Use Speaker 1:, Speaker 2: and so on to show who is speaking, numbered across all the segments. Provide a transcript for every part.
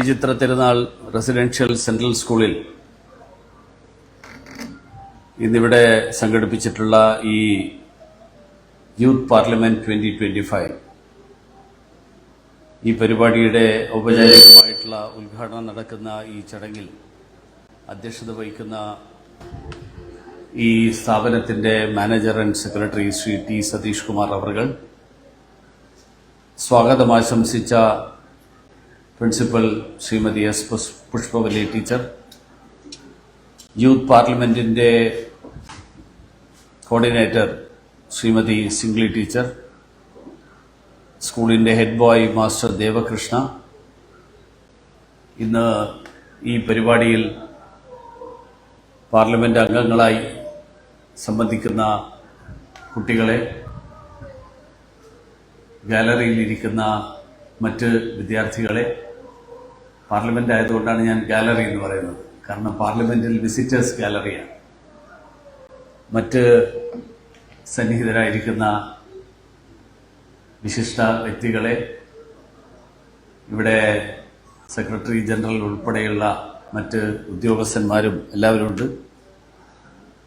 Speaker 1: ശ്രീചിത്ര തിരുനാൾ residential central സ്കൂളിൽ ഇന്നിവിടെ സംഘടിപ്പിച്ചിട്ടുള്ള ഈ youth parliament twenty twenty five ഈ പരിപാടിയുടെ ഔപചാരികമായിട്ടുള്ള ഉദ്ഘാടനം നടക്കുന്ന ഈ ചടങ്ങിൽ അധ്യക്ഷത വഹിക്കുന്ന ഈ സ്ഥാപനത്തിന്റെ manager and secretary Shri T Satheesh Kumar അവർ സ്വാഗതം ആശംസിച്ച principal Shrimati S Pushpavali teacher. Youth പാർലമെന്റിന്റെ കോർഡിനേറ്റർ ശ്രീമതി സിംഗ്ലി ടീച്ചർ. സ്കൂളിന്റെ ഹെഡ് ബോയ് മാസ്റ്റർ ദേവകൃഷ്ണ. ഇന്ന് ഈ പരിപാടിയിൽ പാർലമെന്റ് അംഗങ്ങളായി സംബന്ധിക്കുന്ന കുട്ടികളെ ഗാലറിയിലിരിക്കുന്ന മറ്റ് വിദ്യാർത്ഥികളെ പാർലമെന്റ് ആയതുകൊണ്ടാണ് ഞാൻ ഗാലറി എന്ന് പറയുന്നത്. കാരണം പാർലമെന്റിൽ വിസിറ്റേഴ്സ് ഗാലറിയാണ് മറ്റ് സന്നിഹിതരായിരിക്കുന്ന വിശിഷ്ട വ്യക്തികളെ ഇവിടെ സെക്രട്ടറി ജനറൽ ഉൾപ്പെടെയുള്ള മറ്റ് ഉദ്യോഗസ്ഥന്മാരും എല്ലാവരും ഉണ്ട്.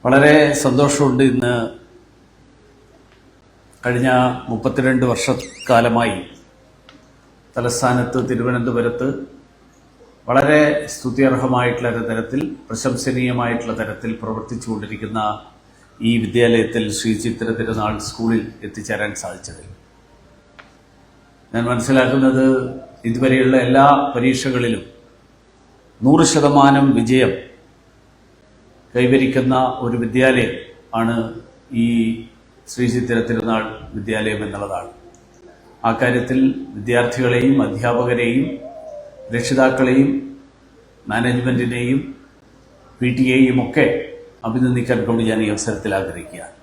Speaker 1: വളരെ സന്തോഷമുണ്ട് ഇന്ന് കഴിഞ്ഞ മുപ്പത്തിരണ്ട് വർഷക്കാലമായി തലസ്ഥാനത്ത് തിരുവനന്തപുരത്ത് വളരെ സ്തുത്യർഹമായിട്ടുള്ള തരത്തിൽ പ്രശംസനീയമായിട്ടുള്ള തരത്തിൽ പ്രവർത്തിച്ചുകൊണ്ടിരിക്കുന്ന ഈ വിദ്യാലയത്തിൽ ശ്രീ ചിത്ര തിരുനാൾ സ്കൂളിൽ എത്തിച്ചേരാൻ സാധിച്ചത് ഞാൻ മനസ്സിലാക്കുന്നത് ഇതുവരെയുള്ള എല്ലാ പരീക്ഷകളിലും നൂറ് ശതമാനം വിജയം കൈവരിക്കുന്ന ഒരു വിദ്യാലയം ആണ് ഈ ശ്രീ ചിത്ര തിരുനാൾ വിദ്യാലയം എന്നുള്ളതാണ്. ആ കാര്യത്തിൽ വിദ്യാർത്ഥികളെയും അധ്യാപകരെയും രക്ഷിതാക്കളെയും മാനേജ്മെന്റിനെയും പി ടി എയും ഒക്കെ അഭിനന്ദിക്കാൻ കൊണ്ട് ഞാൻ ഈ അവസരത്തിൽ ആഗ്രഹിക്കുകയാണ്.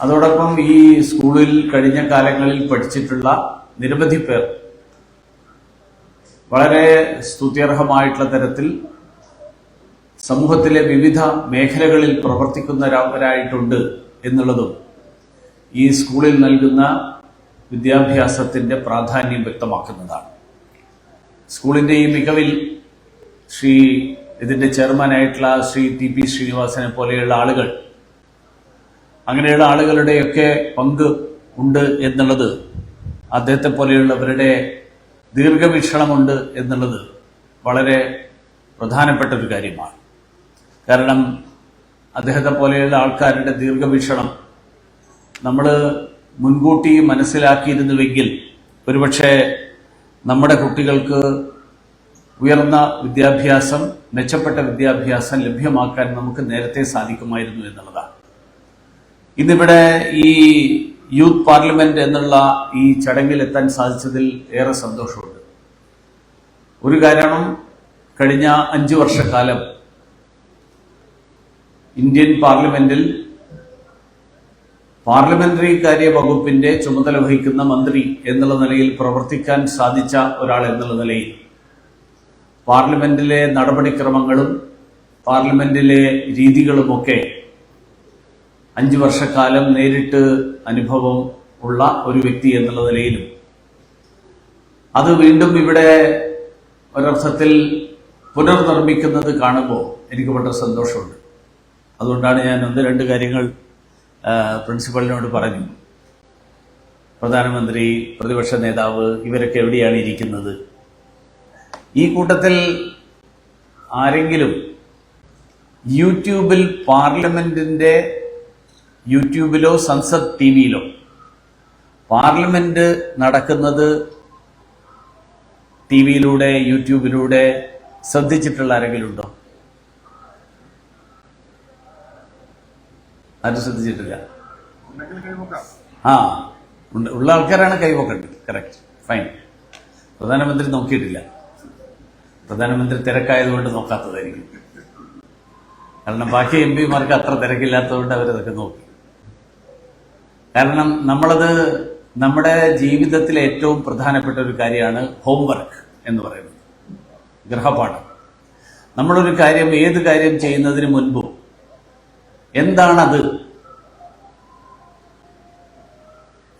Speaker 1: അതോടൊപ്പം ഈ സ്കൂളിൽ കഴിഞ്ഞ കാലങ്ങളിൽ പഠിച്ചിട്ടുള്ള നിരവധി പേർ വളരെ സ്തുത്യർഹമായിട്ടുള്ള തരത്തിൽ സമൂഹത്തിലെ വിവിധ മേഖലകളിൽ പ്രവർത്തിക്കുന്നവരായിട്ടുണ്ട് എന്നുള്ളതും ഈ സ്കൂളിൽ നൽകുന്ന വിദ്യാഭ്യാസത്തിന്റെ പ്രാധാന്യം വ്യക്തമാക്കുന്നതാണ്. സ്കൂളിന്റെ ഈ മികവിൽ ശ്രീ ഇതിന്റെ ചെയർമാനായിട്ടുള്ള ശ്രീ ടി പി ശ്രീനിവാസനെ പോലെയുള്ള ആളുകൾ അങ്ങനെയുള്ള ആളുകളുടെയൊക്കെ പങ്ക് ഉണ്ട് എന്നുള്ളത് അദ്ദേഹത്തെ പോലെയുള്ളവരുടെ ദീർഘവീക്ഷണമുണ്ട് എന്നുള്ളത് വളരെ പ്രധാനപ്പെട്ട ഒരു കാര്യമാണ്. കാരണം അദ്ദേഹത്തെ പോലെയുള്ള ആൾക്കാരുടെ ദീർഘവീക്ഷണം നമ്മൾ മുൻകൂട്ടി മനസ്സിലാക്കിയിരുന്നുവെങ്കിൽ ഒരുപക്ഷെ നമ്മുടെ കുട്ടികൾക്ക് ഉയർന്ന വിദ്യാഭ്യാസം മെച്ചപ്പെട്ട വിദ്യാഭ്യാസം ലഭ്യമാക്കാൻ നമുക്ക് നേരത്തെ സാധിക്കുമായിരുന്നു എന്നുള്ളതാണ്. ഇന്നിവിടെ ഈ യൂത്ത് പാർലമെന്റ് എന്നുള്ള ഈ ചടങ്ങിൽ എത്താൻ സാധിച്ചതിൽ ഏറെ സന്തോഷമുണ്ട്. ഒരു കാരണം കഴിഞ്ഞ അഞ്ചു വർഷക്കാലം ഇന്ത്യൻ പാർലമെന്റിൽ പാർലമെന്ററി കാര്യ വകുപ്പിന്റെ ചുമതല വഹിക്കുന്ന മന്ത്രി എന്നുള്ള നിലയിൽ പ്രവർത്തിക്കാൻ സാധിച്ച ഒരാൾ എന്നുള്ള നിലയിൽ പാർലമെന്റിലെ നടപടിക്രമങ്ങളും പാർലമെന്റിലെ രീതികളുമൊക്കെ അഞ്ചു വർഷക്കാലം നേരിട്ട് അനുഭവം ഉള്ള ഒരു വ്യക്തി എന്നുള്ള നിലയിലും. അത് വീണ്ടും ഇവിടെ ഒരർത്ഥത്തിൽ പുനർനിർമ്മിക്കുന്നത് കാണുമ്പോൾ എനിക്ക് വളരെ സന്തോഷമുണ്ട്. അതുകൊണ്ടാണ് ഞാൻ ഒന്ന് രണ്ട് കാര്യങ്ങൾ ആ, പ്രിൻസിപ്പലിനോട് പറഞ്ഞു പ്രധാനമന്ത്രി പ്രതിപക്ഷ നേതാവ് ഇവരൊക്കെ എവിടെയാണ് ഇരിക്കുന്നത്? ഈ കൂട്ടത്തിൽ ആരെങ്കിലും യൂട്യൂബിൽ പാർലമെന്റിന്റെ യൂട്യൂബിലോ സൻസദ് ടി വിയിലോ പാർലമെന്റ് നടക്കുന്നത് ടി വിയിലൂടെ യൂട്യൂബിലൂടെ ശ്രദ്ധിച്ചിട്ടുള്ള ആരെങ്കിലും ഉണ്ടോ? ആരും ശ്രദ്ധിച്ചിട്ടില്ല. ആ ഉണ്ട്. ഉള്ള ആൾക്കാരാണ് കൈവക്കേണ്ടത് കറക്റ്റ് ഫൈൻ പ്രധാനമന്ത്രി നോക്കിയിട്ടില്ല. പ്രധാനമന്ത്രി തിരക്കായതുകൊണ്ട് നോക്കാത്തതായിരിക്കും. കാരണം ബാക്കി എം പിമാർക്ക് അത്ര തിരക്കില്ലാത്തതുകൊണ്ട് അവരതൊക്കെ നോക്കി. കാരണം നമ്മളത് നമ്മുടെ ജീവിതത്തിലെ ഏറ്റവും പ്രധാനപ്പെട്ട ഒരു കാര്യമാണ് ഹോംവർക്ക് എന്ന് പറയുന്നത്. ഗൃഹപാഠം നമ്മളൊരു കാര്യം ഏത് കാര്യം ചെയ്യുന്നതിന് മുൻപും എന്താണത്?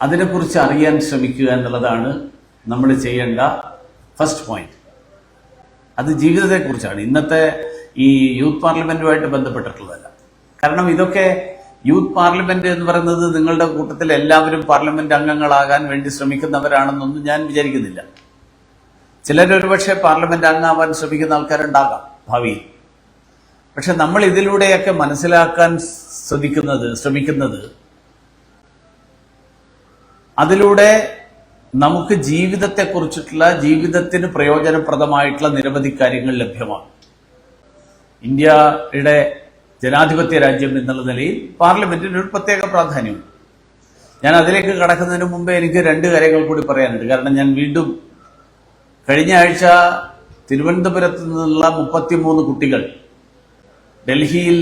Speaker 1: അതിനെക്കുറിച്ച് അറിയാൻ ശ്രമിക്കുക എന്നുള്ളതാണ് നമ്മൾ ചെയ്യേണ്ട ഫസ്റ്റ് പോയിന്റ് അത് ജീവിതത്തെക്കുറിച്ചാണ്. ഇന്നത്തെ ഈ യൂത്ത് പാർലമെന്റുമായിട്ട് ബന്ധപ്പെട്ടിട്ടുള്ളതല്ല. കാരണം ഇതൊക്കെ യൂത്ത് പാർലമെന്റ് എന്ന് പറയുന്നത് നിങ്ങളുടെ കൂട്ടത്തിൽ എല്ലാവരും പാർലമെന്റ് അംഗങ്ങളാകാൻ വേണ്ടി ശ്രമിക്കുന്നവരാണെന്നൊന്നും ഞാൻ വിചാരിക്കുന്നില്ല. ചിലർ ഒരുപക്ഷെ പാർലമെന്റ് അംഗമാവാൻ ശ്രമിക്കുന്ന ആൾക്കാരുണ്ടാകാം ഭാവിയിൽ. പക്ഷെ നമ്മൾ ഇതിലൂടെയൊക്കെ മനസ്സിലാക്കാൻ ശ്രമിക്കുന്നത് ശ്രമിക്കുന്നത് അതിലൂടെ നമുക്ക് ജീവിതത്തെക്കുറിച്ചിട്ടുള്ള ജീവിതത്തിന് പ്രയോജനപ്രദമായിട്ടുള്ള നിരവധി കാര്യങ്ങൾ ലഭ്യമാണ്. ഇന്ത്യയുടെ ജനാധിപത്യ രാജ്യം എന്നുള്ള നിലയിൽ പാർലമെന്റിന് ഒരു പ്രത്യേക പ്രാധാന്യമുണ്ട്. ഞാൻ അതിലേക്ക് കടക്കുന്നതിന് മുമ്പേ എനിക്ക് രണ്ട് കാര്യങ്ങൾ കൂടി പറയാനുണ്ട്. കാരണം ഞാൻ വീണ്ടും കഴിഞ്ഞ ആഴ്ച തിരുവനന്തപുരത്ത് നിന്നുള്ള മുപ്പത്തിമൂന്ന് കുട്ടികൾ ഡൽഹിയിൽ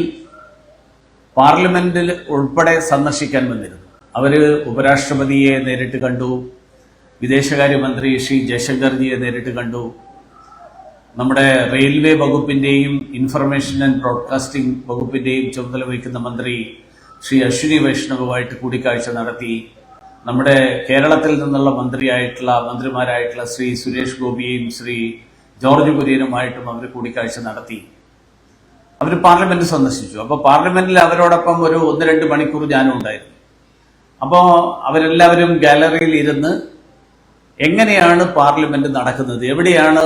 Speaker 1: പാർലമെന്റിൽ ഉൾപ്പെടെ സന്ദർശിക്കാൻ വന്നിരുന്നു. അവർ ഉപരാഷ്ട്രപതിയെ നേരിട്ട് കണ്ടു. വിദേശകാര്യമന്ത്രി ശ്രീ ജയശങ്കർജിയെ നേരിട്ട് കണ്ടു. നമ്മുടെ റെയിൽവേ വകുപ്പിന്റെയും ഇൻഫർമേഷൻ ആൻഡ് ബ്രോഡ്കാസ്റ്റിംഗ് വകുപ്പിന്റെയും ചുമതല വഹിക്കുന്ന മന്ത്രി ശ്രീ അശ്വിനി വൈഷ്ണവുമായിട്ട് കൂടിക്കാഴ്ച നടത്തി. നമ്മുടെ കേരളത്തിൽ നിന്നുള്ള മന്ത്രിയായിട്ടുള്ള മന്ത്രിമാരായിട്ടുള്ള ശ്രീ സുരേഷ് ഗോപിയെയും ശ്രീ ജോർജ് കുര്യനുമായിട്ടും അവർ കൂടിക്കാഴ്ച നടത്തി. അവർ പാർലമെന്റ് സന്ദർശിച്ചു. അപ്പോൾ പാർലമെന്റിൽ അവരോടൊപ്പം ഒരു ഒന്ന് രണ്ട് മണിക്കൂർ ഞാനും ഉണ്ടായിരുന്നു. അപ്പോൾ അവരെല്ലാവരും ഗാലറിയിൽ ഇരുന്ന് എങ്ങനെയാണ് പാർലമെന്റ് നടക്കുന്നത്? എവിടെയാണ്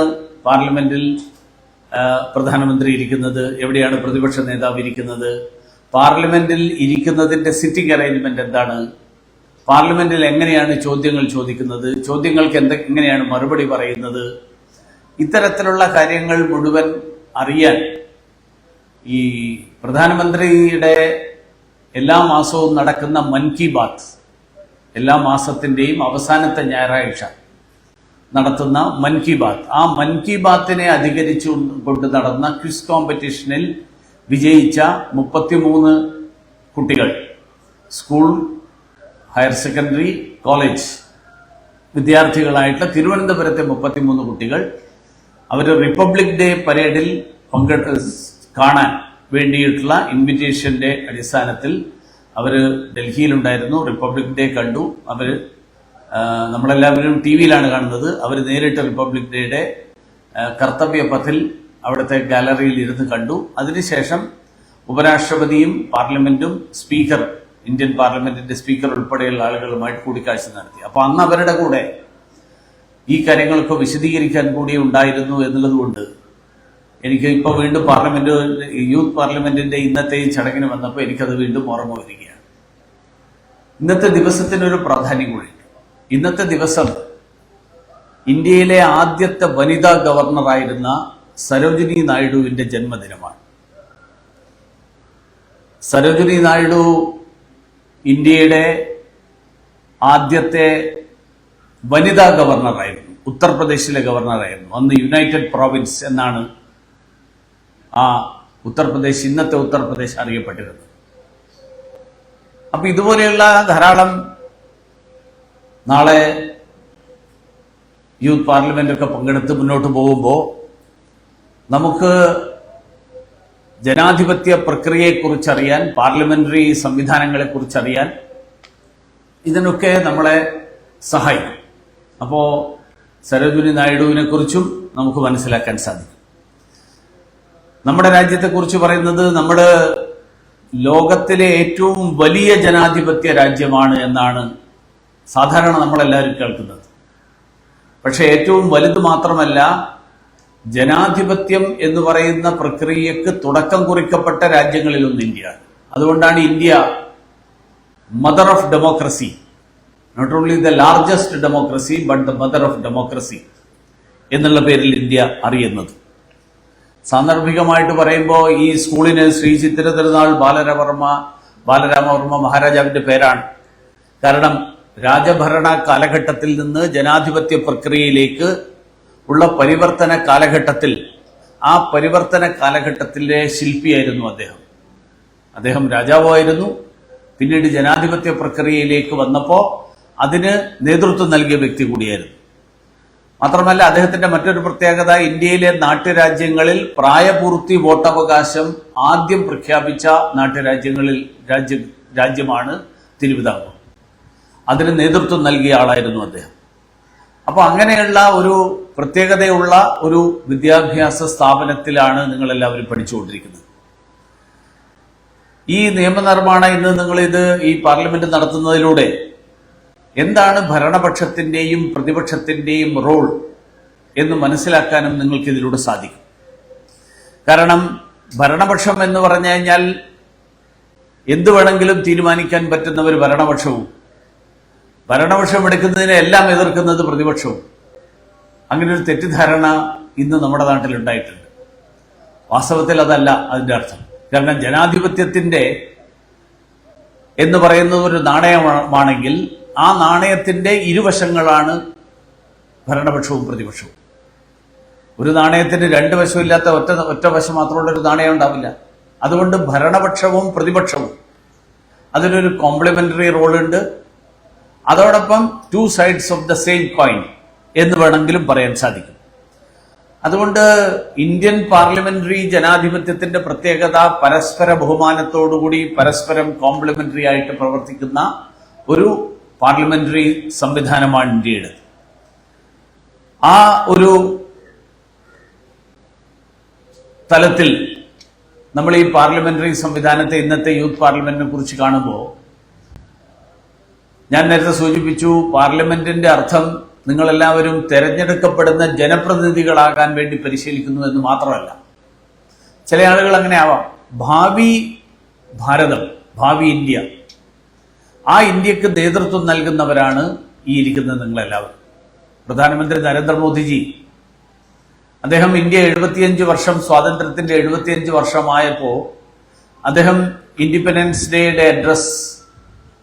Speaker 1: പാർലമെന്റിൽ പ്രധാനമന്ത്രി ഇരിക്കുന്നത്? എവിടെയാണ് പ്രതിപക്ഷ നേതാവ് ഇരിക്കുന്നത്? പാർലമെന്റിൽ ഇരിക്കുന്നതിന്റെ സിറ്റിംഗ് അറേഞ്ച്മെന്റ് എന്താണ്? പാർലമെന്റിൽ എങ്ങനെയാണ് ചോദ്യങ്ങൾ ചോദിക്കുന്നത്? ചോദ്യങ്ങൾക്ക് എന്ത എങ്ങനെയാണ് മറുപടി പറയുന്നത്? ഇത്തരത്തിലുള്ള കാര്യങ്ങൾ മുഴുവൻ അറിയാൻ ഈ പ്രധാനമന്ത്രിയുടെ എല്ലാ മാസവും നടക്കുന്ന മൻ കി ബാത്ത് എല്ലാ മാസത്തിന്റെയും അവസാനത്തെ ഞായറാഴ്ച നടത്തുന്ന മൻ കി ബാത്ത്. ആ മൻ കി ബാത്തിനെ അധികരിച്ചു കൊണ്ട് നടന്ന ക്വിസ് കോമ്പറ്റീഷനിൽ വിജയിച്ച മുപ്പത്തിമൂന്ന് കുട്ടികൾ. സ്കൂൾ ഹയർ സെക്കൻഡറി കോളേജ് വിദ്യാർത്ഥികളായിട്ടുള്ള തിരുവനന്തപുരത്തെ മുപ്പത്തിമൂന്ന് കുട്ടികൾ. അവർ റിപ്പബ്ലിക് ഡേ പരേഡിൽ പങ്കെ കാണാൻ വേണ്ടിയിട്ടുള്ള ഇൻവിറ്റേഷന്റെ അടിസ്ഥാനത്തിൽ അവർ ഡൽഹിയിലുണ്ടായിരുന്നു റിപ്പബ്ലിക് ഡേ കണ്ടു. അവർ നമ്മളെല്ലാവരും ടി വിയിലാണ് കാണുന്നത്. അവർ നേരിട്ട് റിപ്പബ്ലിക് ഡേയുടെ കർത്തവ്യ പഥിൽ അവിടുത്തെ ഗാലറിയിൽ ഇരുന്ന് കണ്ടു. അതിനുശേഷം ഉപരാഷ്ട്രപതിയും പാർലമെന്റും സ്പീക്കർ ഇന്ത്യൻ പാർലമെന്റിന്റെ സ്പീക്കർ ഉൾപ്പെടെയുള്ള ആളുകളുമായിട്ട് കൂടിക്കാഴ്ച നടത്തി. അപ്പൊ അന്ന് അവരുടെ കൂടെ ഈ കാര്യങ്ങളൊക്കെ വിശദീകരിക്കാൻ കൂടി ഉണ്ടായിരുന്നു എന്നുള്ളത് കൊണ്ട് എനിക്ക് ഇപ്പോൾ വീണ്ടും പാർലമെന്റ് യൂത്ത് പാർലമെന്റിന്റെ ഇന്നത്തെ ഈ ചടങ്ങിന് വന്നപ്പോൾ എനിക്കത് വീണ്ടും ഓർമ്മ വരികയാണ്. ഇന്നത്തെ ദിവസത്തിനൊരു പ്രാധാന്യം കൂടി. ഇന്നത്തെ ദിവസം ഇന്ത്യയിലെ ആദ്യത്തെ വനിതാ ഗവർണറായിരുന്ന സരോജിനി നായിഡുവിന്റെ ജന്മദിനമാണ്. സരോജിനി നായിഡു ഇന്ത്യയുടെ ആദ്യത്തെ വനിതാ ഗവർണറായിരുന്നു. ഉത്തർപ്രദേശിലെ ഗവർണറായിരുന്നു. അന്ന് യുണൈറ്റഡ് പ്രോവിൻസ് എന്നാണ് ആ ഉത്തർപ്രദേശ് ഇന്നത്തെ ഉത്തർപ്രദേശ് അറിയപ്പെട്ടിരുന്നത്. അപ്പൊ ഇതുപോലെയുള്ള ധാരാളം നാളെ യൂത്ത് പാർലമെന്റൊക്കെ പങ്കെടുത്ത് മുന്നോട്ട് പോകുമ്പോൾ നമുക്ക് ജനാധിപത്യ പ്രക്രിയയെക്കുറിച്ചറിയാൻ പാർലമെന്ററി സംവിധാനങ്ങളെക്കുറിച്ചറിയാൻ ഇതിനൊക്കെ നമ്മളെ സഹായിക്കും. അപ്പോൾ സരോജിനി നായിഡുവിനെ കുറിച്ചും നമുക്ക് മനസ്സിലാക്കാൻ സാധിക്കും. നമ്മുടെ രാജ്യത്തെക്കുറിച്ച് പറയുന്നത് നമ്മുടെ ലോകത്തിലെ ഏറ്റവും വലിയ ജനാധിപത്യ രാജ്യമാണ് എന്നാണ് സാധാരണ നമ്മളെല്ലാവരും കേൾക്കുന്നത്. പക്ഷെ ഏറ്റവും വലുത് മാത്രമല്ല ജനാധിപത്യം എന്ന് പറയുന്ന പ്രക്രിയക്ക് തുടക്കം കുറിക്കപ്പെട്ട രാജ്യങ്ങളിലൊന്ന് ഇന്ത്യ അതുകൊണ്ടാണ് India mother of democracy not only the largest democracy but the mother of democracy എന്നുള്ള പേരിൽ ഇന്ത്യ അറിയുന്നത്. സാന്ദർഭികമായിട്ട് പറയുമ്പോൾ ഈ സ്കൂളിന് ശ്രീ ചിത്തിര തിരുനാൾ ബാലരവർമ്മ ബാലരാമവർമ്മ മഹാരാജാവിന്റെ പേരാണ്. കാരണം രാജഭരണ കാലഘട്ടത്തിൽ നിന്ന് ജനാധിപത്യ പ്രക്രിയയിലേക്ക് ഉള്ള പരിവർത്തന കാലഘട്ടത്തിൽ ആ പരിവർത്തന കാലഘട്ടത്തിലെ ശില്പിയായിരുന്നു അദ്ദേഹം. അദ്ദേഹം രാജാവായിരുന്നു പിന്നീട് ജനാധിപത്യ പ്രക്രിയയിലേക്ക് വന്നപ്പോൾ അതിന് നേതൃത്വം നൽകിയ വ്യക്തി കൂടിയായിരുന്നു. മാത്രമല്ല അദ്ദേഹത്തിന്റെ മറ്റൊരു പ്രത്യേകത ഇന്ത്യയിലെ നാട്ടുരാജ്യങ്ങളിൽ പ്രായപൂർത്തി വോട്ടവകാശം ആദ്യം പ്രഖ്യാപിച്ച നാട്ടുരാജ്യങ്ങളിൽ രാജ്യ രാജ്യമാണ് തിരുവിതാംകൂർ. അതിന് നേതൃത്വം നൽകിയ ആളായിരുന്നു അദ്ദേഹം. അപ്പോൾ അങ്ങനെയുള്ള ഒരു പ്രത്യേകതയുള്ള ഒരു വിദ്യാഭ്യാസ സ്ഥാപനത്തിലാണ് നിങ്ങളെല്ലാവരും പഠിച്ചുകൊണ്ടിരിക്കുന്നത്. ഈ നിയമനിർമ്മാണം ഇന്ന് നിങ്ങളിത് ഈ പാർലമെന്റ് നടത്തുന്നതിലൂടെ എന്താണ് ഭരണപക്ഷത്തിന്റെയും പ്രതിപക്ഷത്തിന്റെയും റോൾ എന്ന് മനസ്സിലാക്കാനും നിങ്ങൾക്ക് ഇതിലൂടെ സാധിക്കും. കാരണം ഭരണപക്ഷം എന്ന് പറഞ്ഞു കഴിഞ്ഞാൽ എന്തു വേണമെങ്കിലും തീരുമാനിക്കാൻ പറ്റുന്ന ഒരു ഭരണപക്ഷവും ഭരണപക്ഷം എടുക്കുന്നതിനെ എല്ലാം എതിർക്കുന്നത് പ്രതിപക്ഷവും. അങ്ങനെ ഒരു തെറ്റിദ്ധാരണ ഇന്ന് നമ്മുടെ നാട്ടിൽ ഉണ്ടായിട്ടുണ്ട്. വാസ്തവത്തിൽ അതല്ല അതിന്റെ അർത്ഥം. കാരണം ജനാധിപത്യത്തിന്റെ എന്ന് പറയുന്ന ഒരു നാണയമാണെങ്കിൽ ആ നാണയത്തിന്റെ ഇരുവശങ്ങളാണ് ഭരണപക്ഷവും പ്രതിപക്ഷവും. ഒരു നാണയത്തിന് രണ്ട് വശമില്ലാത്ത ഒറ്റ ഒറ്റ വശം മാത്രമുള്ള ഒരു നാണയം ഉണ്ടാവില്ല. അതുകൊണ്ട് ഭരണപക്ഷവും പ്രതിപക്ഷവും. അതിനൊരു കോംപ്ലിമെന്ററി റോളുണ്ട് അതോടൊപ്പം two sides of the same coin എന്ന് വേണമെങ്കിലും പറയാൻ സാധിക്കും. അതുകൊണ്ട് ഇന്ത്യൻ പാർലമെന്ററി ജനാധിപത്യത്തിന്റെ പ്രത്യേകത പരസ്പര ബഹുമാനത്തോടുകൂടി പരസ്പരം കോംപ്ലിമെന്ററി ആയിട്ട് പ്രവർത്തിക്കുന്ന ഒരു പാർലമെന്ററി സംവിധാനമാണ് ഇന്ത്യയുടെ. ആ ഒരു തലത്തിൽ നമ്മൾ ഈ പാർലമെന്ററി സംവിധാനത്തെ ഇന്നത്തെ യൂത്ത് പാർലമെന്റിനെ കുറിച്ച് കാണുമ്പോൾ ഞാൻ നേരത്തെ സൂചിപ്പിച്ചു പാർലമെന്റിന്റെ അർത്ഥം നിങ്ങളെല്ലാവരും തെരഞ്ഞെടുക്കപ്പെടുന്ന ജനപ്രതിനിധികളാകാൻ വേണ്ടി പരിശീലിക്കുന്നു എന്ന് മാത്രമല്ല. ചില ആളുകൾ അങ്ങനെ ആവാം ഭാവി ഭാരതം ഭാവി ഇന്ത്യ ആ ഇന്ത്യയ്ക്ക് നേതൃത്വം നൽകുന്നവരാണ് ഈ ഇരിക്കുന്നത് നിങ്ങളെല്ലാവരും. പ്രധാനമന്ത്രി നരേന്ദ്രമോദിജി അദ്ദേഹം ഇന്ത്യ എഴുപത്തിയഞ്ച് വർഷം സ്വാതന്ത്ര്യത്തിന്റെ എഴുപത്തിയഞ്ച് വർഷമായപ്പോൾ അദ്ദേഹം ഇൻഡിപെൻഡൻസ് ഡേയുടെ അഡ്രസ്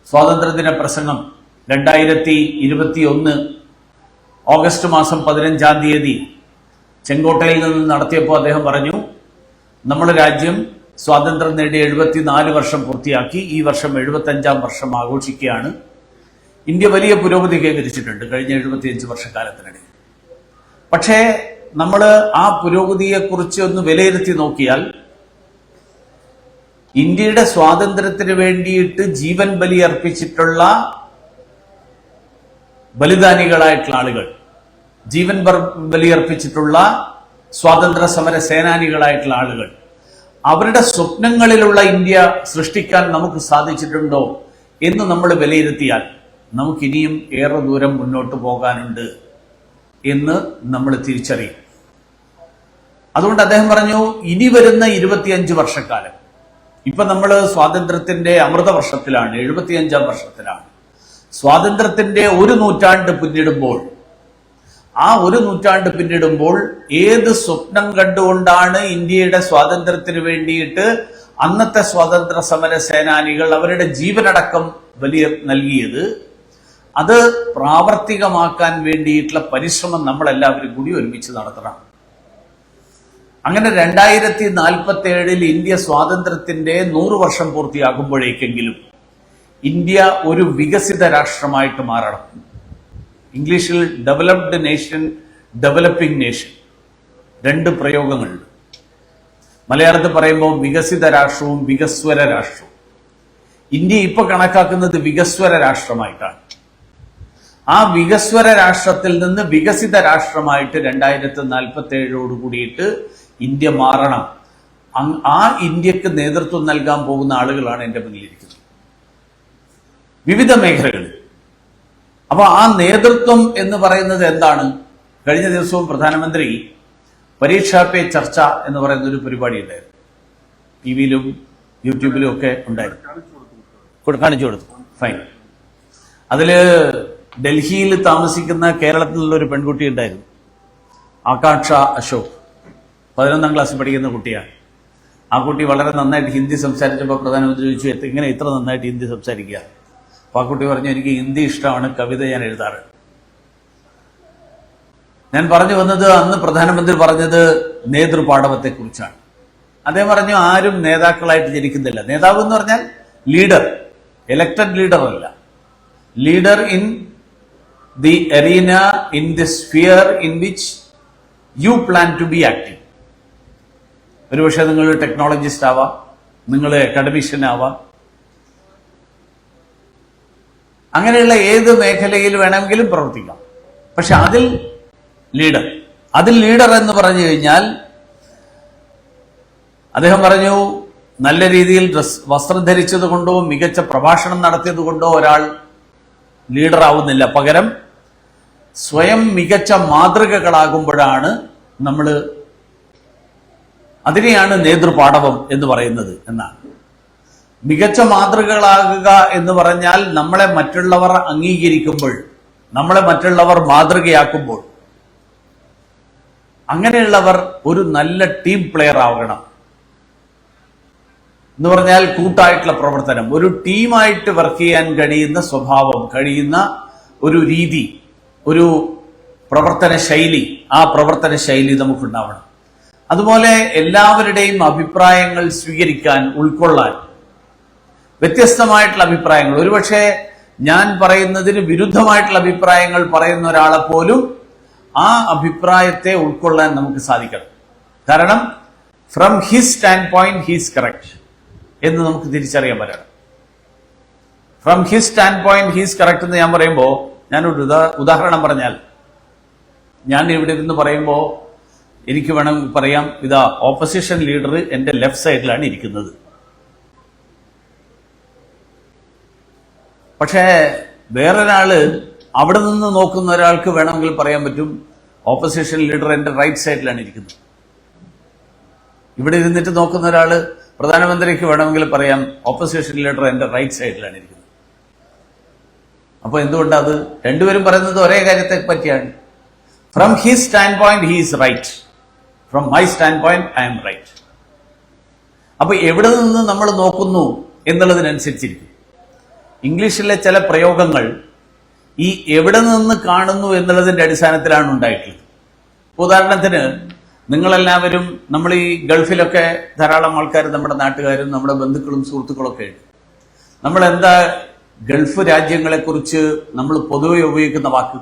Speaker 1: സ്വാതന്ത്ര്യദിന പ്രസംഗം രണ്ടായിരത്തി ഇരുപത്തി ഒന്ന് ഓഗസ്റ്റ് മാസം പതിനഞ്ചാം തീയതി ചെങ്കോട്ടയിൽ നിന്ന് നടത്തിയപ്പോൾ അദ്ദേഹം പറഞ്ഞു നമ്മുടെ രാജ്യം സ്വാതന്ത്ര്യം നേടി എഴുപത്തിനാല് വർഷം പൂർത്തിയാക്കി ഈ വർഷം എഴുപത്തഞ്ചാം വർഷം ആഘോഷിക്കുകയാണ്. ഇന്ത്യ വലിയ പുരോഗതി കൈവരിച്ചിട്ടുണ്ട് കഴിഞ്ഞ എഴുപത്തിയഞ്ച് വർഷക്കാലത്തിനിടയിൽ പക്ഷേ നമ്മൾ ആ പുരോഗതിയെക്കുറിച്ച് ഒന്ന് വിലയിരുത്തി നോക്കിയാൽ ഇന്ത്യയുടെ സ്വാതന്ത്ര്യത്തിന് വേണ്ടിയിട്ട് ജീവൻ ബലി അർപ്പിച്ചിട്ടുള്ള ബലിദാനികളായിട്ടുള്ള ആളുകൾ ജീവൻ ബലി ബലിയർപ്പിച്ചിട്ടുള്ള സ്വാതന്ത്ര്യ സമര സേനാനികളായിട്ടുള്ള ആളുകൾ അവരുടെ സ്വപ്നങ്ങളിലുള്ള ഇന്ത്യ സൃഷ്ടിക്കാൻ നമുക്ക് സാധിച്ചിട്ടുണ്ടോ എന്ന് നമ്മൾ വിലയിരുത്തിയാൽ നമുക്കിനിയും ഏറെ ദൂരം മുന്നോട്ട് പോകാനുണ്ട് എന്ന് നമ്മൾ തിരിച്ചറിയും. അതുകൊണ്ട് അദ്ദേഹം പറഞ്ഞു ഇനി വരുന്ന ഇരുപത്തിയഞ്ച് വർഷക്കാലം. ഇപ്പൊ നമ്മൾ സ്വാതന്ത്ര്യത്തിന്റെ അമൃത വർഷത്തിലാണ് എഴുപത്തിയഞ്ചാം വർഷത്തിലാണ്. സ്വാതന്ത്ര്യത്തിന്റെ ഒരു നൂറ്റാണ്ട് പിന്നിടുമ്പോൾ ആ ഒരു നൂറ്റാണ്ട് പിന്നിടുമ്പോൾ ഏത് സ്വപ്നം കണ്ടുകൊണ്ടാണ് ഇന്ത്യയുടെ സ്വാതന്ത്ര്യത്തിന് വേണ്ടിയിട്ട് അന്നത്തെ സ്വാതന്ത്ര്യ സമര സേനാനികൾ അവരുടെ ജീവനടക്കം വലിയ നൽകിയത്? അത് പ്രാവർത്തികമാക്കാൻ വേണ്ടിയിട്ടുള്ള പരിശ്രമം നമ്മളെല്ലാവരും കൂടി ഒരുമിച്ച് നടത്തണം. അങ്ങനെ രണ്ടായിരത്തി നാൽപ്പത്തി ഏഴിൽ ഇന്ത്യ സ്വാതന്ത്ര്യത്തിന്റെ നൂറ് വർഷം പൂർത്തിയാകുമ്പോഴേക്കെങ്കിലും ഇന്ത്യ ഒരു വികസിത രാഷ്ട്രമായിട്ട് മാറണം. ഇംഗ്ലീഷിൽ ഡെവലപ്ഡ് നേഷൻ ഡെവലപ്പിംഗ് നേഷൻ. രണ്ട് പ്രയോഗങ്ങളുണ്ട്. മലയാളത്തിൽ പറയുമ്പോൾ വികസിത രാഷ്ട്രവും വികസ്വര രാഷ്ട്രവും. ഇന്ത്യ ഇപ്പൊ കണക്കാക്കുന്നത് വികസ്വര രാഷ്ട്രമായിട്ടാണ്. ആ വികസ്വര രാഷ്ട്രത്തിൽ നിന്ന് വികസിത രാഷ്ട്രമായിട്ട് രണ്ടായിരത്തി നാൽപ്പത്തി ഏഴോട് കൂടിയിട്ട് ഇന്ത്യ മാറണം. ആ ഇന്ത്യയ്ക്ക് നേതൃത്വം നൽകാൻ പോകുന്ന ആളുകളാണ് എന്റെ മുന്നിലിരിക്കുന്നത്. വിവിധ മേഖലകളിൽ. അപ്പൊ ആ നേതൃത്വം എന്ന് പറയുന്നത് എന്താണ്? കഴിഞ്ഞ ദിവസവും പ്രധാനമന്ത്രി പരീക്ഷാ പേ ചർച്ച എന്ന് പറയുന്ന ഒരു പരിപാടി ഉണ്ടായിരുന്നു. ടി വിയിലും യൂട്യൂബിലും ഒക്കെ ഉണ്ടായിരുന്നു. കാണിച്ചു കൊടുത്തു. ഫൈൻ. അതിൽ ഡൽഹിയിൽ താമസിക്കുന്ന കേരളത്തിലുള്ള ഒരു പെൺകുട്ടി ഉണ്ടായിരുന്നു. ആകാക്ഷ അശോക്. പതിനൊന്നാം ക്ലാസ്സിൽ പഠിക്കുന്ന കുട്ടിയാണ്. ആ കുട്ടി വളരെ നന്നായിട്ട് ഹിന്ദി സംസാരിച്ചപ്പോൾ പ്രധാനമന്ത്രി ചോദിച്ചു എങ്ങനെ ഇത്ര നന്നായിട്ട് ഹിന്ദി സംസാരിക്കുക? അപ്പൊ ആ കുട്ടി പറഞ്ഞു എനിക്ക് ഹിന്ദി ഇഷ്ടമാണ് കവിത ഞാൻ എഴുതാറ്. ഞാൻ പറഞ്ഞു വന്നത് അന്ന് പ്രധാനമന്ത്രി പറഞ്ഞത് നേതൃപാടവത്തെ കുറിച്ചാണ് അദ്ദേഹം പറഞ്ഞു ആരും നേതാക്കളായിട്ട് ജനിക്കുന്നില്ല. നേതാവ് എന്ന് പറഞ്ഞാൽ ലീഡർ എലക്ടഡ് ലീഡർ അല്ല. Leader in the arena in the sphere in which you plan to be active. ഒരുപക്ഷെ നിങ്ങൾ ടെക്നോളജിസ്റ്റ് ആവാം നിങ്ങൾ അക്കാഡമിഷ്യൻ ആവാം അങ്ങനെയുള്ള ഏത് മേഖലയിൽ വേണമെങ്കിലും പ്രവർത്തിക്കാം. പക്ഷെ അതിൽ ലീഡർ. അതിൽ ലീഡർ എന്ന് പറഞ്ഞു കഴിഞ്ഞാൽ അദ്ദേഹം പറഞ്ഞു നല്ല രീതിയിൽ ഡ്രസ് വസ്ത്രം ധരിച്ചത് കൊണ്ടോ മികച്ച പ്രഭാഷണം നടത്തിയത് കൊണ്ടോ ഒരാൾ ലീഡർ ആവുന്നില്ല. പകരം സ്വയം മികച്ച മാതൃകകളാകുമ്പോഴാണ് നമ്മൾ അതിനെയാണ് നേതൃപാഠവം എന്ന് പറയുന്നത് എന്നാണ്. മികച്ച മാതൃകകളാകുക എന്ന് പറഞ്ഞാൽ നമ്മളെ മറ്റുള്ളവർ അംഗീകരിക്കുമ്പോൾ നമ്മളെ മറ്റുള്ളവർ മാതൃകയാക്കുമ്പോൾ അങ്ങനെയുള്ളവർ ഒരു നല്ല ടീം പ്ലെയർ ആവണം. എന്ന് പറഞ്ഞാൽ കൂട്ടായിട്ടുള്ള പ്രവർത്തനം. ഒരു ടീമായിട്ട് വർക്ക് ചെയ്യാൻ കഴിയുന്ന സ്വഭാവം കഴിയുന്ന ഒരു രീതി ഒരു പ്രവർത്തന ശൈലി ആ പ്രവർത്തന ശൈലി നമുക്കുണ്ടാവണം. അതുപോലെ എല്ലാവരുടെയും അഭിപ്രായങ്ങൾ സ്വീകരിക്കാൻ ഉൾക്കൊള്ളാൻ വ്യത്യസ്തമായിട്ടുള്ള അഭിപ്രായങ്ങൾ. ഒരുപക്ഷെ ഞാൻ പറയുന്നതിന് വിരുദ്ധമായിട്ടുള്ള അഭിപ്രായങ്ങൾ പറയുന്ന ഒരാളെ പോലും ആ അഭിപ്രായത്തെ ഉൾക്കൊള്ളാൻ നമുക്ക് സാധിക്കണം. കാരണം from his standpoint he's correct എന്ന് നമുക്ക് തിരിച്ചറിയാൻ പറ്റണം. From his standpoint he's correct എന്ന് ഞാൻ പറയുമ്പോൾ ഞാനൊരു ഉദാഹരണം പറഞ്ഞാൽ ഞാൻ ഇവിടെ ഇരുന്ന് പറയുമ്പോൾ എനിക്ക് വേണമെങ്കിൽ പറയാം ഇതാ ഓപ്പോസിഷൻ ലീഡർ എന്റെ ലെഫ്റ്റ് സൈഡിലാണ് ഇരിക്കുന്നത്. പക്ഷേ വേറൊരാൾ അവിടെ നിന്ന് നോക്കുന്ന ഒരാൾക്ക് വേണമെങ്കിൽ പറയാൻ പറ്റും. ഓപ്പോസിഷൻ ലീഡർ എന്റെ റൈറ്റ് സൈഡിലാണ് ഇരിക്കുന്നത്. ഇവിടെ ഇരുന്നിട്ട് നോക്കുന്ന ഒരാൾ പ്രധാനമന്ത്രിക്ക് വേണമെങ്കിൽ പറയാം. ഓപ്പോസിഷൻ ലീഡർ എന്റെ റൈറ്റ് സൈഡിലാണ് ഇരിക്കുന്നത്. അപ്പോൾ എന്തുകൊണ്ട് അത്? രണ്ടുപേരും പറയുന്നത് ഒരേ കാര്യത്തെ പറ്റിയാണ്. From his standpoint he's right from my standpoint I'm right അപ്പൊ എവിടെ നിന്ന് നമ്മൾ നോക്കുന്നു എന്നുള്ളതിനനുസരിച്ചിരിക്കും. ഇംഗ്ലീഷിലെ ചില പ്രയോഗങ്ങൾ ഈ എവിടെ നിന്ന് കാണുന്നു എന്നുള്ളതിന്റെ അടിസ്ഥാനത്തിലാണ് ഉണ്ടായിട്ടുള്ളത്. ഉദാഹരണത്തിന് നിങ്ങളെല്ലാവരും നമ്മൾ ഈ ഗൾഫിലൊക്കെ ധാരാളം ആൾക്കാർ നമ്മുടെ നാട്ടുകാരും നമ്മുടെ ബന്ധുക്കളും സുഹൃത്തുക്കളും ഒക്കെ ഉണ്ട്. നമ്മൾ എന്താ ഗൾഫ് രാജ്യങ്ങളെ കുറിച്ച് നമ്മൾ പൊതുവെ ഉപയോഗിക്കുന്ന വാക്ക്?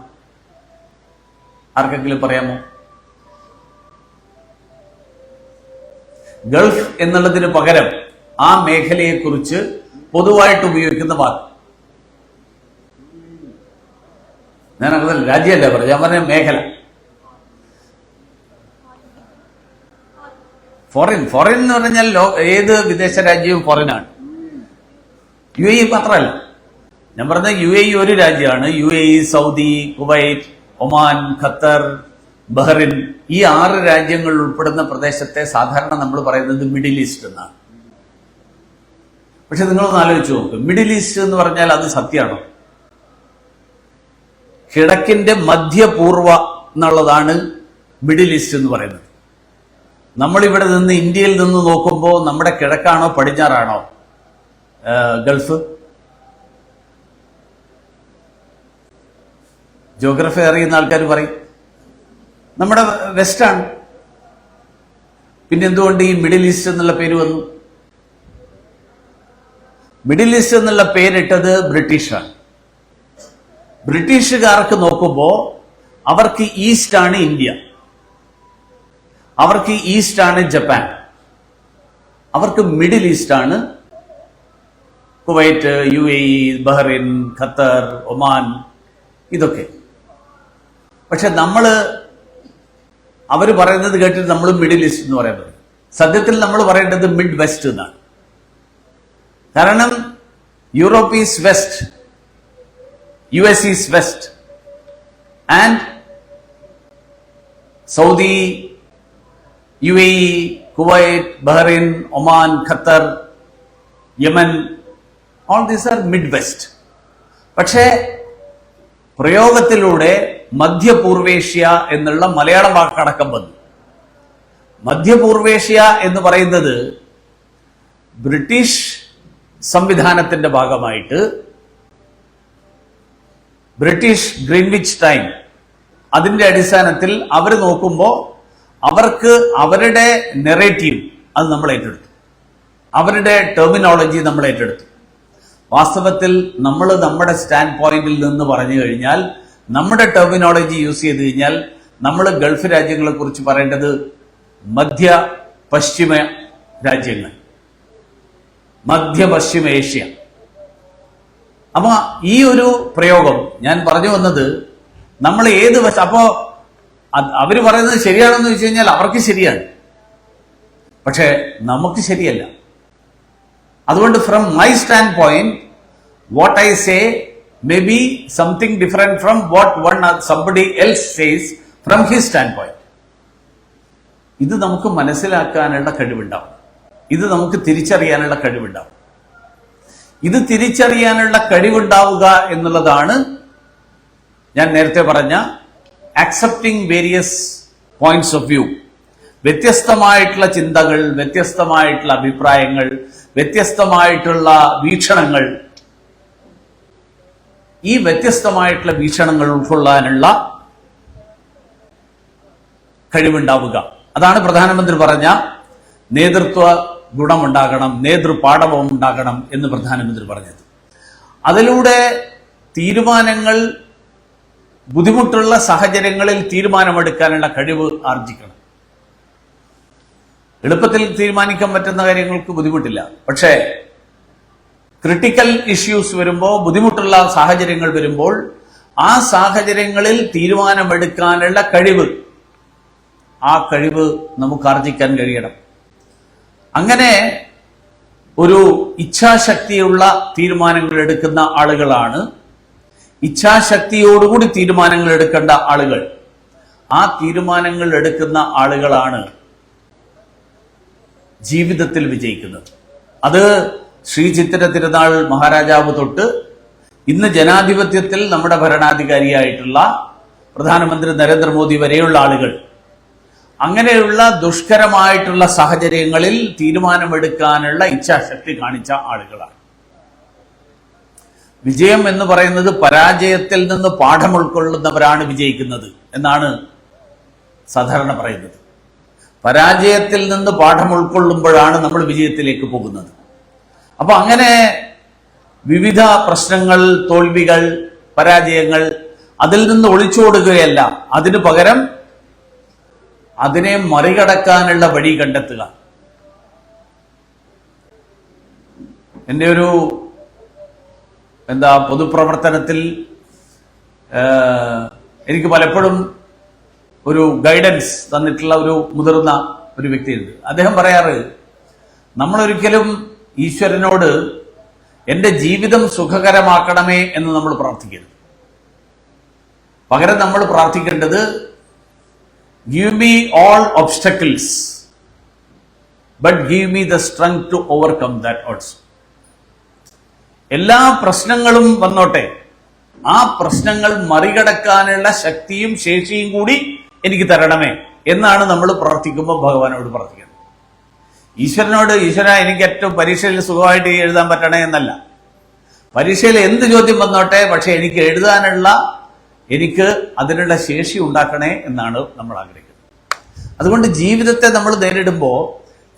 Speaker 1: ആർക്കെങ്കിലും പറയാമോ? ഗൾഫ് എന്നുള്ളതിന് പകരം ആ മേഖലയെ കുറിച്ച് പൊതുവായിട്ട് ഉപയോഗിക്കുന്ന വാക്ക്. ഞാൻ അങ്ങനെ രാജ്യമല്ല പറഞ്ഞു ഞാൻ പറഞ്ഞ മേഖല. ഫോറിൻ ഫോറിൻ എന്ന് പറഞ്ഞാൽ ലോ- ഏത് വിദേശ രാജ്യവും ഫോറിനാണ് യു എ മാത്രമല്ല. ഞാൻ പറഞ്ഞ യു എ ഇ ഒരു രാജ്യമാണ്. UAE Saudi Kuwait Oman Qatar Bahrain ഈ ആറ് രാജ്യങ്ങൾ ഉൾപ്പെടുന്ന പ്രദേശത്തെ സാധാരണ നമ്മൾ പറയുന്നത് മിഡിൽ ഈസ്റ്റ് എന്നാണ്. പക്ഷെ നിങ്ങളൊന്ന് ആലോചിച്ച് നോക്ക്. മിഡിൽ ഈസ്റ്റ് എന്ന് പറഞ്ഞാൽ അത് സത്യമാണോ? കിഴക്കിന്റെ മധ്യപൂർവ എന്നുള്ളതാണ് മിഡിൽ ഈസ്റ്റ് എന്ന് പറയുന്നത്. നമ്മളിവിടെ നിന്ന് ഇന്ത്യയിൽ നിന്ന് നോക്കുമ്പോൾ നമ്മുടെ കിഴക്കാണോ പടിഞ്ഞാറാണോ? ഗൾഫ്? ജോഗ്രഫി അറിയുന്ന ആൾക്കാർ പറയും. നമ്മുടെ വെസ്റ്റാണ്. പിന്നെ എന്തുകൊണ്ട് ഈ മിഡിൽ ഈസ്റ്റ് എന്നുള്ള പേര് വന്നു? മിഡിൽ ഈസ്റ്റ് എന്നുള്ള പേരിട്ടത് ബ്രിട്ടീഷാണ്. ബ്രിട്ടീഷുകാർക്ക് നോക്കുമ്പോൾ അവർക്ക് ഈസ്റ്റ് ആണ് ഇന്ത്യ. അവർക്ക് ഈസ്റ്റ് ആണ് ജപ്പാൻ. അവർക്ക് മിഡിൽ ഈസ്റ്റ് ആണ് Kuwait UAE Bahrain Qatar Oman ഇതൊക്കെ. പക്ഷെ നമ്മൾ അവർ പറയുന്നത് കേട്ടിട്ട് നമ്മൾ മിഡിൽ ഈസ്റ്റ് എന്ന് പറയുന്നത്. സത്യത്തിൽ നമ്മൾ പറയേണ്ടത് മിഡ് വെസ്റ്റ് എന്നാണ്. കാരണം Europe is west. And Saudi UAE Kuwait Bahrain Oman Qatar Yemen all these are mid west പക്ഷേ പ്രയോഗത്തിലൂടെ മധ്യപൂർവേഷ്യ എന്നുള്ള മലയാള വാക്കടക്കം വന്നു. മധ്യപൂർവേഷ്യ എന്ന് പറയുന്നത് ബ്രിട്ടീഷ് സംവിധാനത്തിന്റെ ഭാഗമായിട്ട് ബ്രിട്ടീഷ് ഗ്രീൻവിച്ച് ടൈം. അതിന്റെ അടിസ്ഥാനത്തിൽ അവർ നോക്കുമ്പോൾ അവർക്ക് അവരുടെ നെറേറ്റീവ് അത് നമ്മൾ ഏറ്റെടുത്തു. അവരുടെ ടെർമിനോളജി നമ്മൾ ഏറ്റെടുത്തു. വാസ്തവത്തിൽ നമ്മൾ നമ്മുടെ സ്റ്റാൻഡ് പോയിന്റിൽ നിന്ന് പറഞ്ഞു കഴിഞ്ഞാൽ നമ്മുടെ ടെർമിനോളജി യൂസ് ചെയ്ത് കഴിഞ്ഞാൽ നമ്മൾ ഗൾഫ് രാജ്യങ്ങളെ കുറിച്ച് പറയേണ്ടത് മധ്യ പശ്ചിമ രാജ്യങ്ങൾ. മധ്യ പശ്ചിമ ഏഷ്യ. അപ്പൊ ഈ ഒരു പ്രയോഗം ഞാൻ പറഞ്ഞു വന്നത് നമ്മൾ ഏത് വശ അപ്പോ അത് അവർ പറയുന്നത് ശരിയാണെന്ന് വെച്ച് കഴിഞ്ഞാൽ അവർക്ക് ശരിയാണ്. പക്ഷേ നമുക്ക് ശരിയല്ല. അതുകൊണ്ട് from my standpoint what I say may be something different from what one somebody else says from his standpoint ഇത് നമുക്ക് മനസ്സിലാക്കാനുള്ള കഴിവുണ്ടാവും. ഇത് നമുക്ക് തിരിച്ചറിയാനുള്ള കഴിവുണ്ടാവും. ഇത് തിരിച്ചറിയാനുള്ള കഴിവുണ്ടാവുക എന്നുള്ളതാണ് ഞാൻ നേരത്തെ പറഞ്ഞ accepting various points of view വ്യത്യസ്തമായിട്ടുള്ള ചിന്തകൾ വ്യത്യസ്തമായിട്ടുള്ള അഭിപ്രായങ്ങൾ വ്യത്യസ്തമായിട്ടുള്ള വീക്ഷണങ്ങൾ. ഈ വ്യത്യസ്തമായിട്ടുള്ള വീക്ഷണങ്ങൾ ഉൾക്കൊള്ളാനുള്ള കഴിവുണ്ടാവുക. അതാണ് പ്രധാനമന്ത്രി പറഞ്ഞ നേതൃത്വ ഗുണമുണ്ടാകണം നേതൃപാഠവും ഉണ്ടാകണം എന്ന് പ്രധാനമന്ത്രി പറഞ്ഞത്. അതിലൂടെ തീരുമാനങ്ങൾ ബുദ്ധിമുട്ടുള്ള സാഹചര്യങ്ങളിൽ തീരുമാനമെടുക്കാനുള്ള കഴിവ് ആർജിക്കണം. എളുപ്പത്തിൽ തീരുമാനിക്കാൻ പറ്റുന്ന കാര്യങ്ങൾക്ക് ബുദ്ധിമുട്ടില്ല. പക്ഷേ ക്രിട്ടിക്കൽ ഇഷ്യൂസ് വരുമ്പോൾ ബുദ്ധിമുട്ടുള്ള സാഹചര്യങ്ങൾ വരുമ്പോൾ ആ സാഹചര്യങ്ങളിൽ തീരുമാനമെടുക്കാനുള്ള കഴിവ് ആ കഴിവ് നമുക്ക് ആർജിക്കാൻ കഴിയണം. അങ്ങനെ ഒരു ഇച്ഛാശക്തിയുള്ള തീരുമാനങ്ങൾ എടുക്കുന്ന ആളുകളാണ്. ഇച്ഛാശക്തിയോടുകൂടി തീരുമാനങ്ങൾ എടുക്കേണ്ട ആളുകൾ. ആ തീരുമാനങ്ങൾ എടുക്കുന്ന ആളുകളാണ് ജീവിതത്തിൽ വിജയിക്കുന്നത്. അത് ശ്രീ ചിത്തിര തിരുനാൾ മഹാരാജാവ് തൊട്ട് ഇന്ന് ജനാധിപത്യത്തിൽ നമ്മുടെ ഭരണാധികാരിയായിട്ടുള്ള പ്രധാനമന്ത്രി നരേന്ദ്രമോദി വരെയുള്ള ആളുകൾ അങ്ങനെയുള്ള ദുഷ്കരമായിട്ടുള്ള സാഹചര്യങ്ങളിൽ തീരുമാനമെടുക്കാനുള്ള ഇച്ഛാശക്തി കാണിച്ച ആളുകളാണ്. വിജയം എന്ന് പറയുന്നത് പരാജയത്തിൽ നിന്ന് പാഠം ഉൾക്കൊള്ളുന്നവരാണ് വിജയിക്കുന്നത് എന്നാണ് സാധാരണ പറയുന്നത്. പരാജയത്തിൽ നിന്ന് പാഠം ഉൾക്കൊള്ളുമ്പോഴാണ് നമ്മൾ വിജയത്തിലേക്ക് പോകുന്നത്. അപ്പൊ അങ്ങനെ വിവിധ പ്രശ്നങ്ങൾ തോൽവികൾ പരാജയങ്ങൾ അതിൽ നിന്ന് ഒളിച്ചോടുകയല്ല. അതിനു പകരം അതിനെ മറികടക്കാനുള്ള വഴി കണ്ടെത്തുക. എന്റെ ഒരു എന്താ പൊതുപ്രവർത്തനത്തിൽ എനിക്ക് പലപ്പോഴും ഒരു ഗൈഡൻസ് തന്നിട്ടുള്ള ഒരു മുതിർന്ന ഒരു വ്യക്തിയുണ്ട്. അദ്ദേഹം പറയാറ് നമ്മളൊരിക്കലും ഈശ്വരനോട് എന്റെ ജീവിതം സുഖകരമാക്കണമേ എന്ന് നമ്മൾ പ്രാർത്ഥിക്കരുത്. പകരം നമ്മൾ പ്രാർത്ഥിക്കേണ്ടത് give me all obstacles but give me the strength to overcome that also എല്ലാ പ്രശ്നങ്ങളും വന്നോട്ടെ. ആ പ്രശ്നങ്ങൾ മറികടക്കാനുള്ള ശക്തിയും ശേഷിയും കൂടി എനിക്ക് തരണമേ എന്നാണ് നമ്മൾ പ്രാർത്ഥിക്കുമ്പോൾ ഭഗവാനോട് പ്രാർത്ഥിക്കുന്നത്. ഈശ്വരനോട് ഈശ്വര എനിക്ക് ഏറ്റവും പരീക്ഷയിൽ സുഖമായിട്ട് എഴുതാൻ പറ്റണേ എന്നല്ല. പരീക്ഷയിൽ എന്ത് ചോദ്യം വന്നോട്ടെ പക്ഷെ എനിക്ക് എഴുതാനുള്ള എനിക്ക് അതിനുള്ള ശേഷി ഉണ്ടാക്കണേ എന്നാണ് നമ്മൾ ആഗ്രഹിക്കുന്നത്. അതുകൊണ്ട് ജീവിതത്തെ നമ്മൾ നേരിടുമ്പോൾ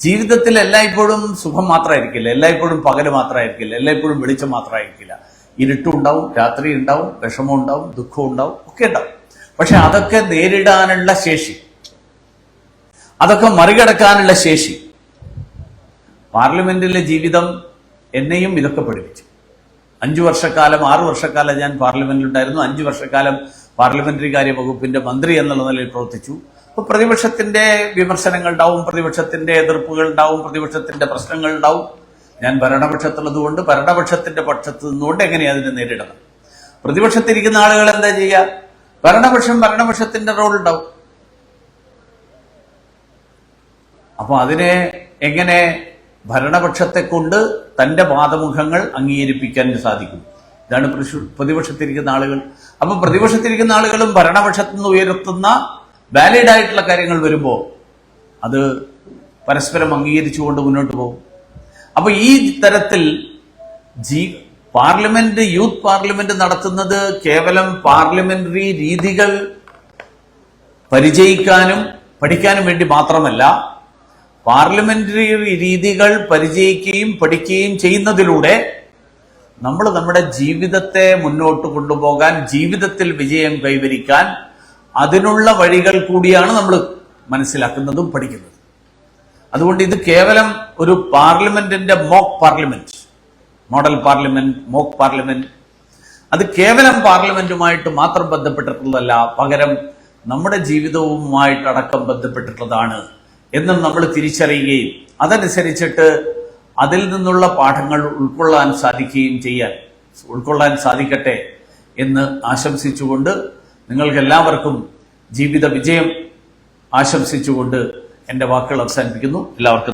Speaker 1: ജീവിതത്തിൽ എല്ലായ്പ്പോഴും സുഖം മാത്രമായിരിക്കില്ല എല്ലായ്പ്പോഴും പകൽ മാത്രമായിരിക്കില്ല എല്ലായ്പ്പോഴും വെളിച്ചം മാത്രമായിരിക്കില്ല. ഇരുട്ടും ഉണ്ടാവും രാത്രി ഉണ്ടാവും വിഷമം ഉണ്ടാവും ദുഃഖം ഉണ്ടാവും ഒക്കെ ഉണ്ടാവും. പക്ഷെ അതൊക്കെ നേരിടാനുള്ള ശേഷി. അതൊക്കെ മറികടക്കാനുള്ള ശേഷി. പാർലമെന്റിലെ ജീവിതം എന്നെയും ഇതൊക്കെ പഠിപ്പിച്ചു. അഞ്ചു വർഷക്കാലം ആറു വർഷക്കാലം ഞാൻ പാർലമെന്റിലുണ്ടായിരുന്നു. അഞ്ചു വർഷക്കാലം പാർലമെന്ററി കാര്യ വകുപ്പിന്റെ മന്ത്രി എന്നുള്ള നിലയിൽ പ്രവർത്തിച്ചു. അപ്പോൾ പ്രതിപക്ഷത്തിന്റെ വിമർശനങ്ങൾ ഉണ്ടാവും പ്രതിപക്ഷത്തിന്റെ എതിർപ്പുകൾ ഉണ്ടാവും പ്രതിപക്ഷത്തിന്റെ പ്രശ്നങ്ങൾ ഉണ്ടാവും. ഞാൻ ഭരണപക്ഷത്തുള്ളതുകൊണ്ട് ഭരണപക്ഷത്തിന്റെ പക്ഷത്ത് നിന്നുകൊണ്ട് എങ്ങനെ അതിനെ നേരിടണം? പ്രതിപക്ഷത്തിരിക്കുന്ന ആളുകൾ എന്താ ചെയ്യുക? ഭരണപക്ഷം ഭരണപക്ഷത്തിന്റെ റോൾ ഉണ്ടാവും. അപ്പൊ അതിനെ എങ്ങനെ ഭരണപക്ഷത്തെ കൊണ്ട് തന്റെ വാദമുഖങ്ങൾ അംഗീകരിപ്പിക്കാൻ സാധിക്കും. ഇതാണ് പ്രതിപക്ഷ- പ്രതിപക്ഷത്തിരിക്കുന്ന ആളുകൾ. അപ്പൊ പ്രതിപക്ഷത്തിരിക്കുന്ന ആളുകളും ഭരണപക്ഷത്തു നിന്ന് ഉയർത്തുന്ന വാലിഡ് ആയിട്ടുള്ള കാര്യങ്ങൾ വരുമ്പോൾ അത് പരസ്പരം അംഗീകരിച്ചുകൊണ്ട് മുന്നോട്ട് പോകും. അപ്പോൾ ഈ തരത്തിൽ ജീ പാർലമെന്റ് യൂത്ത് പാർലമെന്റ് നടത്തുന്നത് കേവലം പാർലമെന്ററി രീതികൾ പരിചയിക്കാനും പഠിക്കാനും വേണ്ടി മാത്രമല്ല പാർലമെന്ററി രീതികൾ പരിചയിക്കുകയും പഠിക്കുകയും ചെയ്യുന്നതിലൂടെ നമ്മൾ നമ്മുടെ ജീവിതത്തെ മുന്നോട്ട് കൊണ്ടുപോകാൻ ജീവിതത്തിൽ വിജയം കൈവരിക്കാൻ അതിനുള്ള വഴികൾ കൂടിയാണ് നമ്മൾ മനസ്സിലാക്കുന്നതും പഠിക്കുന്നതും. അതുകൊണ്ട് ഇത് കേവലം ഒരു പാർലമെന്റിന്റെ mock parliament model parliament mock parliament അത് കേവലം പാർലമെന്റുമായിട്ട് മാത്രം ബന്ധപ്പെട്ടിട്ടുള്ളതല്ല പകരം നമ്മുടെ ജീവിതവുമായിട്ടടക്കം ബന്ധപ്പെട്ടിട്ടുള്ളതാണ് എന്നും നമ്മൾ തിരിച്ചറിയുകയും അതനുസരിച്ചിട്ട് അതിൽ നിന്നുള്ള പാഠങ്ങൾ ഉൾക്കൊള്ളാൻ സാധിക്കുകയും ചെയ്യാൻ ഉൾക്കൊള്ളാൻ സാധിക്കട്ടെ എന്ന് ആശംസിച്ചുകൊണ്ട് നിങ്ങൾക്കെല്ലാവർക്കും ജീവിത വിജയം ആശംസിച്ചുകൊണ്ട് എന്റെ വാക്കുകൾ അവസാനിപ്പിക്കുന്നു എല്ലാവർക്കും.